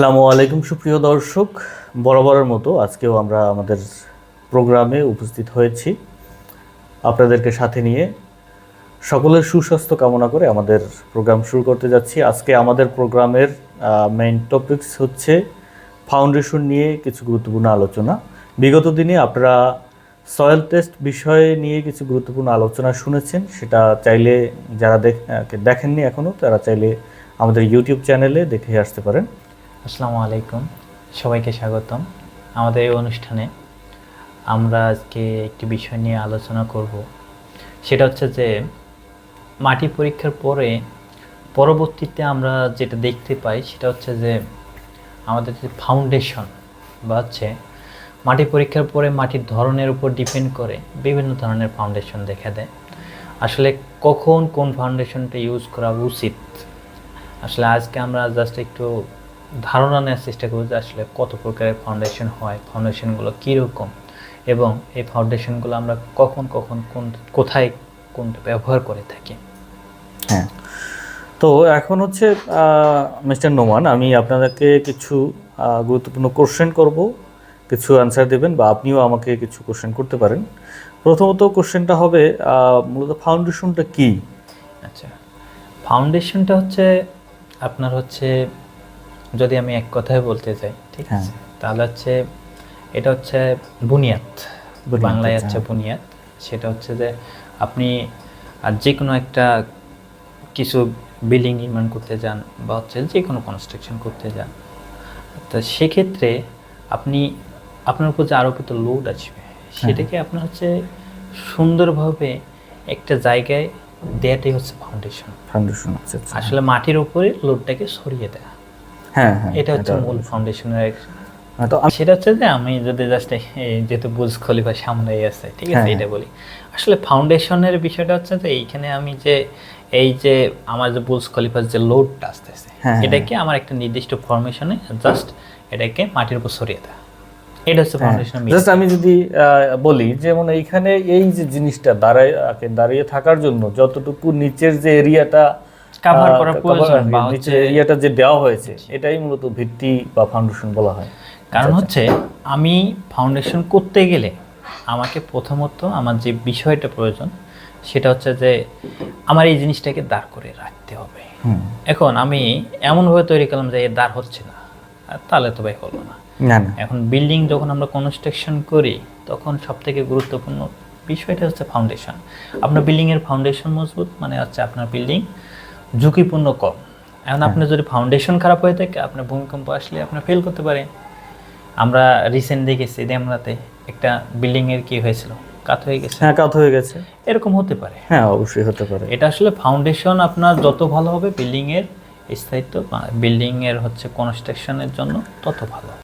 আসসালামু আলাইকুম, সুপ্রিয় দর্শক। বরাবরের মতো আজকেও আমরা আমাদের প্রোগ্রামে উপস্থিত হয়েছি। আপনাদেরকে সাথে নিয়ে সকলের সুস্বাস্থ্য কামনা করে আমাদের প্রোগ্রাম শুরু করতে যাচ্ছি। আজকে আমাদের প্রোগ্রামের মেইন টপিকস হচ্ছে ফাউন্ডেশন নিয়ে কিছু গুরুত্বপূর্ণ আলোচনা। বিগত দিনে আপনারা সয়েল টেস্ট বিষয়ে নিয়ে কিছু গুরুত্বপূর্ণ আলোচনা শুনেছেন। সেটা চাইলে যারা দেখ- দেখেননি এখনও তারা চাইলে আমাদের ইউটিউব চ্যানেলে দেখে আসতে পারেন। আসসালামু আলাইকুম। সবাইকে স্বাগতম আমাদের এই অনুষ্ঠানে। আমরা আজকে একটি বিষয় নিয়ে আলোচনা করব। সেটা হচ্ছে যে, মাটি পরীক্ষার পরে পরবর্তীতে আমরা যেটা দেখতে পাই সেটা হচ্ছে যে, আমাদের যে ফাউন্ডেশন বা হচ্ছে মাটি পরীক্ষার পরে মাটির ধরনের উপর ডিপেন্ড করে বিভিন্ন ধরনের ফাউন্ডেশন দেখা দেয়। আসলে কখন কোন ফাউন্ডেশনটা ইউজ করা উচিত? আসলে আজকে আমরা জাস্ট একটু ধারণা নেওয়ার চেষ্টা করব যে আসলে কত প্রকারের ফাউন্ডেশন হয় ফাউন্ডেশনগুলো কীরকম এবং এই ফাউন্ডেশনগুলো আমরা কখন কখন কোন কোথায় কোনটা ব্যবহার করে থাকি। হ্যাঁ। তো এখন হচ্ছে মিস্টার নোমান আমি আপনাদেরকে কিছু গুরুত্বপূর্ণ কোশ্চেন করব। কিছু অ্যান্সার দেবেন বা আপনিও আমাকে কিছু কোশ্চেন করতে পারেন। প্রথমত কোশ্চেনটা হবে মূলত ফাউন্ডেশনটা কি? আচ্ছা। ফাউন্ডেশনটা হচ্ছে আপনার হচ্ছে যদি আমি এক কথায় বলতে চাই ঠিক হ্যাঁ। আছে? তাহলে হচ্ছে এটা হচ্ছে বুনিয়াদ। বাংলায় আচ্ছা। হচ্ছে বুনিয়াদ। সেটা হচ্ছে যে আপনি আর যে কোনো একটা কিছু বিল্ডিং নির্মাণ করতে যান বা হচ্ছে যে কোনো কনস্ট্রাকশন করতে যান তো সেক্ষেত্রে আপনি আপনার উপর যে আরোপিত লোড আসবে সেটাকে আপনার হচ্ছে সুন্দরভাবে একটা জায়গায় দেয়াটাই হচ্ছে ফাউন্ডেশন ফাউন্ডেশন আচ্ছা আচ্ছা। আসলে মাটির উপরে লোডটাকে সরিয়ে দেয়া। হ্যাঁ হ্যাঁ এটা হচ্ছে মূল ফাউন্ডেশনের হ্যাঁ, তো সেটা হচ্ছে যে আমি যদি জাস্ট যেহেতু বুজ খলিফা সামনেই আছে ঠিক আছে এটা বলি। আসলে ফাউন্ডেশনের বিষয়টা হচ্ছে যে এইখানে আমি যে এই যে আমার যে বুজ খলিফার যে লোডটা আসতেছে। এটাকে আমার একটা নির্দিষ্ট ফরমেশনে জাস্ট এটাকে মাটির উপর সরিয়ে দেয়। এটা হচ্ছে ফাউন্ডেশনের জাস্ট আমি যদি বলি যেমন এইখানে এই যে জিনিসটা দাঁড়ায় দাঁড়িয়ে থাকার জন্য যতটুকু নিচের যে এরিয়াটা Cover করা প্রয়োজন বা নিচের এরিয়াটা যে দেওয়া হয়েছে এটাই মূলত ভিত্তি বা ফাউন্ডেশন বলা হয়। কারণ হচ্ছে আমি ফাউন্ডেশন করতে গেলে আমাকে প্রথমত আমার যে বিষয়টা প্রয়োজন সেটা হচ্ছে যে আমার এই জিনিসটাকে দাঁড় করে রাখতে হবে। এখন আমি এমনভাবে তৈরি করলাম যে এর দাঁড় হচ্ছে না তাহলে তো ভাই হলো না। এখন বিল্ডিং যখন আমরা কনস্ট্রাকশন করি তখন সব থেকে গুরুত্বপূর্ণ বিষয়টা হচ্ছে ফাউন্ডেশন আপনার বিল্ডিংয়ের ফাউন্ডেশন মজবুত মানে হচ্ছে আপনার বিল্ডিং ঝুঁকিপূর্ণ কম। এখন আপনার যদি ফাউন্ডেশন খারাপ হয়ে থাকে আপনার ভূমিকম্প আসলে আপনার ফেল করতে পারে। আমরা রিসেন্ট দেখেছি ড্যামরাতে একটা বিল্ডিংয়ের কি হয়েছিল? কাত হয়ে গেছে। হ্যাঁ কাত হয়ে গেছে। এরকম হতে পারে। হ্যাঁ অবশ্যই হতে পারে। এটা আসলে ফাউন্ডেশন আপনার যত ভালো হবে বিল্ডিংয়ের স্থায়িত্ব বিল্ডিংয়ের হচ্ছে কনস্ট্রাকশনের জন্য তত ভালো।